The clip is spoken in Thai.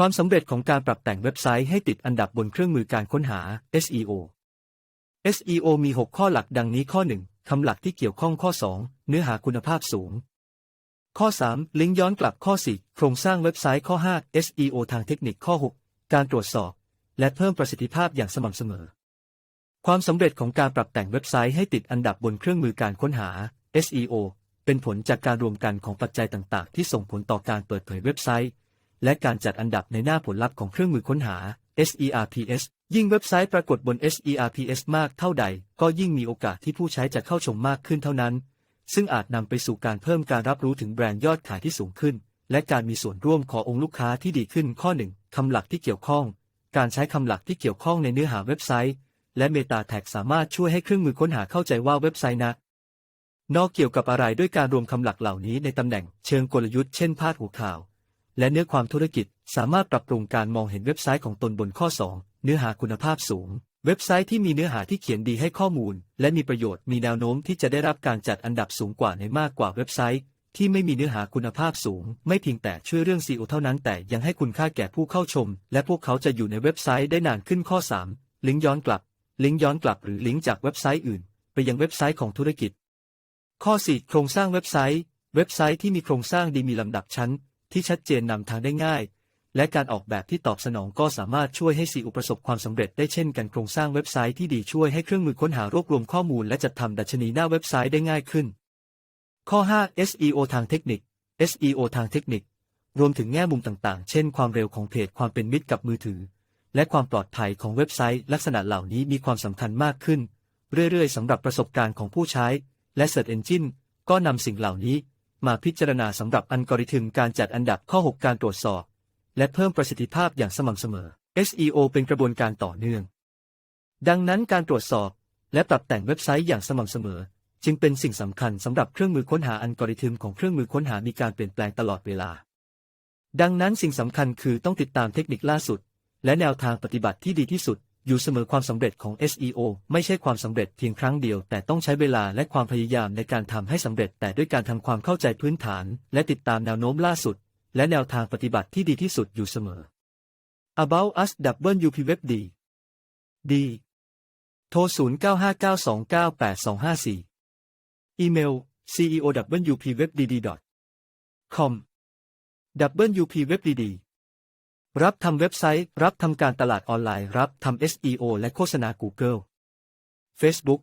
ความสำเร็จของการปรับแต่งเว็บไซต์ให้ติดอันดับบนเครื่องมือการค้นหา SEO SEO มี 6 ข้อหลักดังนี้ข้อ 1 คำหลักที่เกี่ยวข้องข้อ 2 เนื้อหาคุณภาพสูง ข้อ 3 ลิงก์ย้อนกลับข้อ 4 โครงสร้างเว็บไซต์ข้อ 5 SEO ทางเทคนิคข้อ 6 การตรวจสอบ และเพิ่มประสิทธิภาพอย่างสม่ำเสมอ ความสำเร็จของการปรับแต่งเว็บไซต์ให้ติดอันดับบนเครื่องมือการค้นหา SEO เป็นผลจากการรวมกันของปัจจัยต่าง ๆ ที่ส่งผลต่อการเปิดเผยเว็บไซต์ และการจัดอันดับในหน้าผลลัพธ์ของเครื่องมือค้นหา SERPs ยิ่งเว็บไซต์ปรากฏบน SERPs มากเท่าใด ก็ยิ่งมีโอกาสที่ผู้ใช้จะเข้าชมมากขึ้นเท่านั้น ซึ่งอาจนำไปสู่การเพิ่มการรับรู้ถึงแบรนด์ยอดขายที่สูงขึ้น และการมีส่วนร่วมขององค์ลูกค้าที่ดีขึ้นข้อ1คำหลักที่เกี่ยวข้อง การใช้คำหลักที่เกี่ยวข้องในเนื้อหาเว็บไซต์ และเมตาแท็กสามารถช่วยให้เครื่องมือค้นหาเข้าใจว่าเว็บไซต์นะนอกเกี่ยวกับอะไรด้วยการรวมคำหลักเหล่านี้ในตำแหน่งเชิงกลยุทธ์เช่นพาดหัวข่าว และเนื้อความธุรกิจสามารถปรับปรุงการมองเห็นเว็บไซต์ของตนบนข้อ 2 เนื้อหาคุณภาพสูง เว็บไซต์ที่มีเนื้อหาที่เขียนดีให้ข้อมูล และมีประโยชน์มีแนวโน้มที่จะได้รับการจัดอันดับสูงกว่าในมากกว่าเว็บไซต์ ที่ไม่มีเนื้อหาคุณภาพสูง ไม่เพียงแต่ช่วยเรื่อง SEO เท่านั้นแต่ยังให้คุณค่าแก่ผู้เข้าชม และพวกเขาจะอยู่ในเว็บไซต์ได้นานขึ้นข้อ 3 ลิงก์ย้อนกลับ ลิงก์ย้อนกลับหรือลิงก์จากเว็บไซต์อื่น ไปยังเว็บไซต์ของธุรกิจ ข้อ 4 โครงสร้างเว็บไซต์ เว็บไซต์ที่มีโครงสร้างดีมีลำดับชั้น ที่ชัดเจนนำทางได้ง่าย และการออกแบบที่ตอบสนองก็สามารถช่วยให้ซีอุประสบความสำเร็จได้เช่นกันโครงสร้างเว็บไซต์ที่ดีช่วยให้เครื่องมือค้นหารวบรวมข้อมูลและจัดทำดัชนีหน้าเว็บไซต์ได้ง่ายขึ้น ข้อ 5 SEO ทางเทคนิค SEO ทางเทคนิค รวมถึงแง่มุมต่างๆ เช่น ความเร็วของเพจความเป็นมิตรกับมือถือ และความปลอดภัยของเว็บไซต์ ลักษณะเหล่านี้มีความสำคัญมากขึ้น เรื่อยๆสำหรับประสบการณ์ของผู้ใช้ และ Search Engine ก็นำสิ่งเหล่านี้ มาพิจารณาสำหรับอัลกอริทึมการจัดอันดับข้อ 6 การตรวจสอบ และเพิ่มประสิทธิภาพอย่างสม่ำเสมอ SEO เป็นกระบวนการต่อเนื่อง ดังนั้นการตรวจสอบ และปรับแต่งเว็บไซต์อย่างสม่ำเสมอ จึงเป็นสิ่งสำคัญสำหรับเครื่องมือค้นหาอัลกอริทึมของเครื่องมือค้นหามีการเปลี่ยนแปลงตลอดเวลา ดังนั้นสิ่งสำคัญคือต้องติดตามเทคนิคล่าสุด และแนวทางปฏิบัติที่ดีที่สุด อยู่เสมอความสำเร็จของ SEO ไม่ใช่ความสำเร็จเพียงครั้งเดียว แต่ต้องใช้เวลาและความพยายามในการทำให้สำเร็จ แต่ด้วยการทำความเข้าใจพื้นฐาน และติดตามแนวโน้มล่าสุด และแนวทางปฏิบัติที่ดีที่สุดอยู่เสมอ About Us WP Web D ดีโทร 0959298254 อีเมล ceo wpwebdd com wpwebdd รับทำเว็บไซต์ รับทำการตลาดออนไลน์ รับทำ SEO และโฆษณา Google Facebook